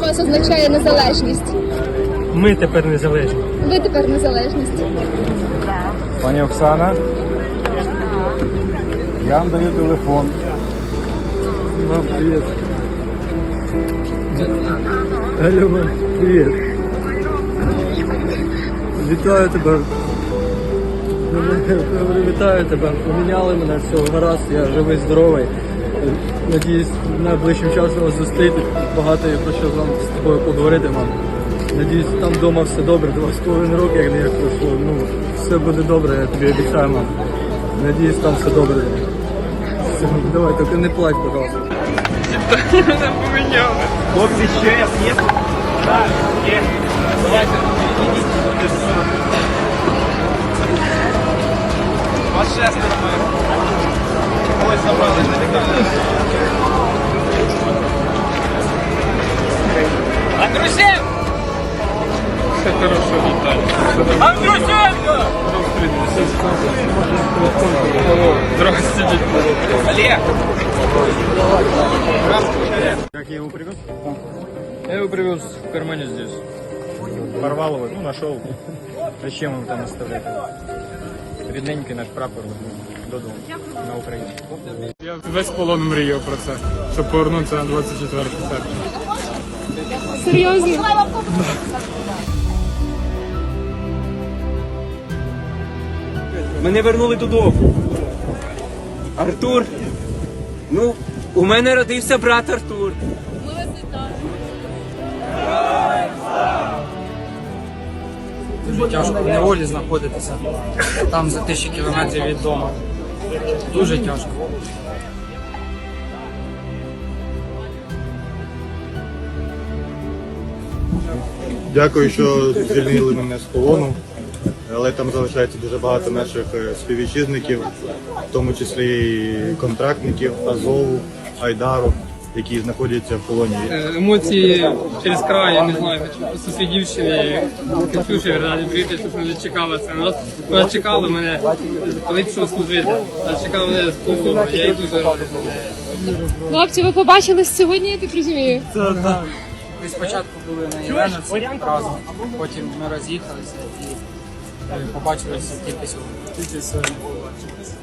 вас означає незалежність? Ми тепер незалежні. Ви тепер незалежність. Пані Оксана, я вам даю телефон. Мам, привіт. Алло, привіт. Вітаю тебе. Вітаю тебе. Поміняли мене, все гаразд, я живий, здоровий. Надіюсь, найближчим часом вас зустріти. Багато є про що вами з тобою поговорити, мам. Надіюсь, там вдома все добре. Два з половиною роки, як не пройшло. Ну, все буде добре, я тобі обіцяю, мам. Надіюсь, там все добре. Все, давай, тільки не плач, пожалуйста. Хлопці, ще є? Так, є. Вас шестеро ми. Ось забрали Андрусенко! Хорошо, Віталій. Андрусенко! Здравствуйте. Олег! Как я его привез? Я его привез в кармане здесь. Порвал его, ну, нашел. Зачем его там оставлять? Рідненький наш прапор додому на Україні. Я весь полон мріяв про це, щоб повернутися на 24 серпня. Серйозно? Мене вернули додому. Артур. Ну, у мене родився брат Артур. Дуже тяжко в неволі знаходитися там за тисячі кілометрів від дому. Дуже тяжко. Дякую, що звільнили мене з полону. Але там залишається дуже багато наших е, співвітчизників, в тому числі і контрактників Азову, Айдару, які знаходяться в полоні. Е, Емоції через край, я не знаю, сидівши Катюші, раді прийти, щоб не чекала це. Нас вона чекала мене, коли пішов служити. Вона чекала мене з полону, я їй дуже радий. Хлопці, ви побачились сьогодні, я так розумію. Ми спочатку були на Єленівці разом, потім ми роз'їхалися і е, побачилися тільки сьогодні. Тільки сьогодні побачив.